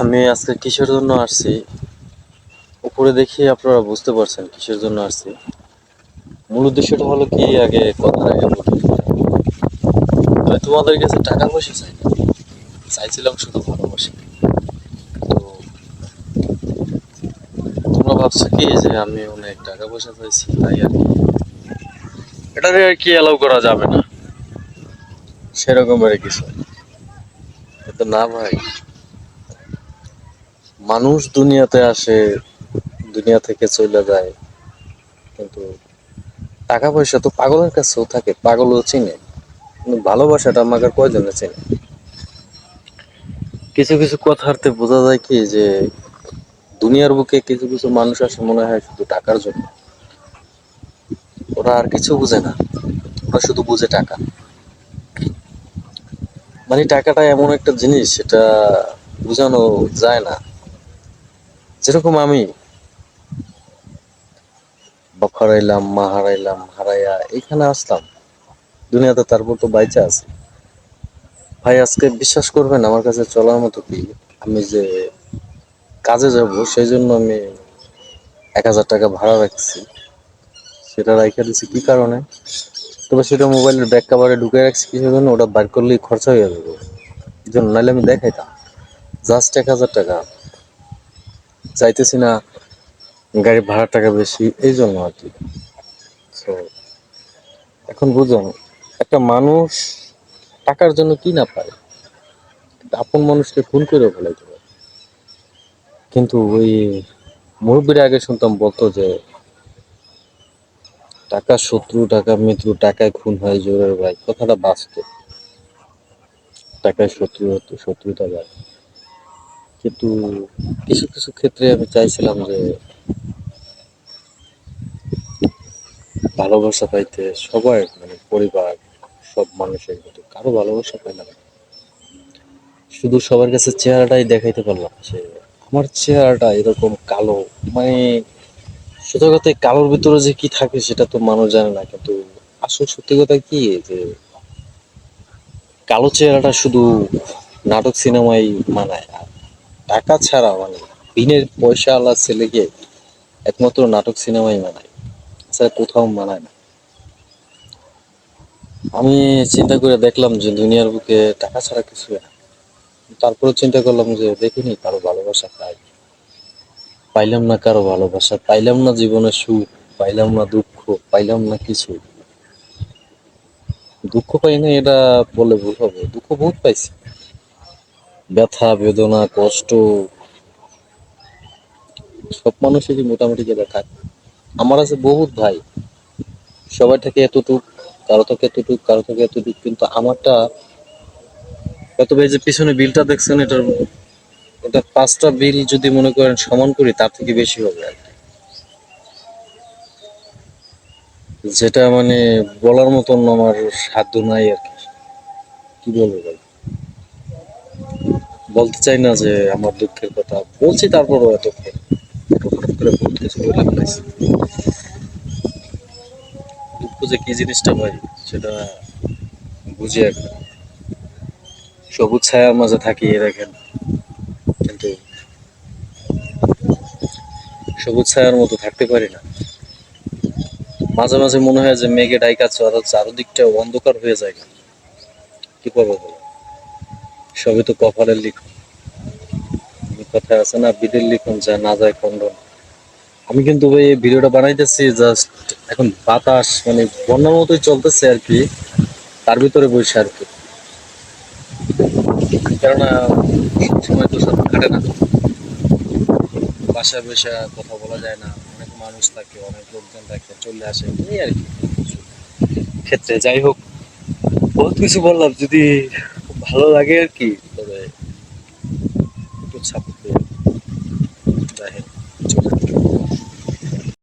আমি আজকে কিসের জন্য আসছি? উপরে দেখি আপনারা বুঝতে পারছেন কিসের জন্য আসছি। মূল উদ্দেশ্যটা হলো কি? আগে কথার আগে আমি তোমাদের কাছে টাকা পয়সা চাই না। চাইছিলাম শুধু ভালোবাসা। তো তোমরা ভাবছ কি যে আমি অনেক টাকা পয়সা চাইছি, তাই আর কি? এটাকে আর কি অ্যালাউ করা যাবে না? সেরকম আর কিছু না ভাই। মানুষ দুনিয়াতে আসে, দুনিয়া থেকে চলে যায়। কিন্তু টাকা পয়সা তো পাগলের কাছেও থাকে, পাগলও চিনে। কিন্তু ভালোবাসাটা আমাকে কয়জনে চিনে? কিছু কিছু কথাতে বোঝা যায় কি যে, দুনিয়ার বুকে কিছু কিছু মানুষ আসে মনে হয় শুধু টাকার জন্য। ওরা আর কিছু বুঝে না। ওরা শুধু বুঝে টাকা। মানে টাকাটা এমন একটা জিনিস, সেটা বোঝানো যায় না। যেরকম আমি হারাইলাম মা হারাইলাম হারাইয়া এখানে আসলাম। দুনিয়াতে তারপর তো বাইচা আছে। ভাই, আজকে বিশ্বাস করবেন, আমার কাছে চলার মতো কি? আমি যে কাজে যাব, সেই জন্য আমি এক হাজার টাকা ভাড়া রাখছি। সেটা রাখা দিচ্ছি কি কারণে? তবে সেটা মোবাইলের ব্যাক কাভারে ঢুকে রাখছি কিসের জন্য? ওটা বার করলেই খরচা হয়ে যাবে। এই জন্য, নাহলে আমি দেখাইতাম। জাস্ট এক হাজার টাকা। চাইতেছি না গাড়ির ভাড়া টাকা বেশি এই জন্য আর কি। তো এখন বুঝুন, একটা মানুষ টাকার জন্য কি না পারে আপন মানুষকে খুন করে ফেলাইতে পারে। কিন্তু ওই মুরব্বীর আগে শুনতাম বলতো যে, টাকা শত্রু, টাকা মিত্র, টাকায় খুন হয়, জোরের ভাই, কথাটা বাস্তব। টাকায় শত্রু হতো শত্রুতা ভাই কিন্তু কিছু কিছু ক্ষেত্রে আমি চাইছিলাম যে ভালোবাসা পাইতে সবাই মানে পরিবার, সব মানুষের কিন্তু কারও ভালোবাসা পাইলাম। শুধু সবার কাছে চেহারাটাই দেখাইতে পারলাম যে আমার চেহারাটা এরকম কালো মানে সত্যি কথা কালোর ভিতরে যে কি থাকে সেটা তো মানুষ জানে না, কিন্তু আসল সত্যি কথা কি যে কালো চেহারাটা শুধু নাটক সিনেমায় মানায় টাকা ছাড়া মানে বিনের পয়সা আল্লাহ ছেলেকে একমাত্র নাটক সিনেমাই মানায়। ছাড়া কোথাও মানায় না। আমি চিন্তা করে দেখলাম যে দুনিয়ার বুকে টাকা ছাড়া কিছু না। তারপরে চিন্তা করলাম যে দেখিনি, কারও ভালোবাসা পাই। পাইলাম না কারও ভালোবাসা, পাইলাম না জীবনে সুখ, পাইলাম না দুঃখ, পাইলাম না কিছু দুঃখ পাই না এটা বলে ভুল হবে। দুঃখ বহুত পাইছি। ব্যথা, বেদনা, কষ্ট, সব মানুষেরই মোটামুটি জায়গা থাকে আমার আছে বহুত ভাই। সবাই থেকে এতটুক, কারও থেকে এতটুক, কারও থেকে এতটুক, কিন্তু আমারটা কত ভাই যে পিছনে বিলটা দেখছেন, এটার, এটা পাঁচটা বিল যদি মনে করেন সমান করি, তার থেকে বেশি হবে আর। যেটা মানে বলার মতন আমার সাধ্য নাই আর কি। কি বলব ভাই? বলতে চাই না যে আমার দুঃখের কথা, বলছি তারপরও এত দুঃখ যে কি জিনিসটা ভাই, সেটা বুঝি এখন সবুজ ছায়ার মাঝে থাকি দেখেন। কিন্তু সবুজ ছায়ার মতো থাকতে পারি না। মাঝে মাঝে মনে হয় যে মেঘে ডাইকাচ্ছে অর্থাৎ চারদিকটা অন্ধকার হয়ে যায় কি করব বলো? সবই তো কপালের লিখন। কথা আছে না, বিদের লিখন যা না যায় খণ্ডন। আমি কিন্তু এই ভিডিওটা বানাইতেছি জাস্ট এখন বাতাস মানে বন্যার মতোই চলতেছে আর কি, তার ভিতরে বসে আর কি। কেননা সবসময় তো সব খাটে না। বাসায় বসে কথা বলা যায় না। অনেক মানুষ থাকে, অনেক লোকজন থাকে, চলে আসে, এই আর কি। ক্ষেত্রে যাই হোক, বহুত কিছু বললাম, যদি ভালো লাগে আর কি তবে একটু ছাপ।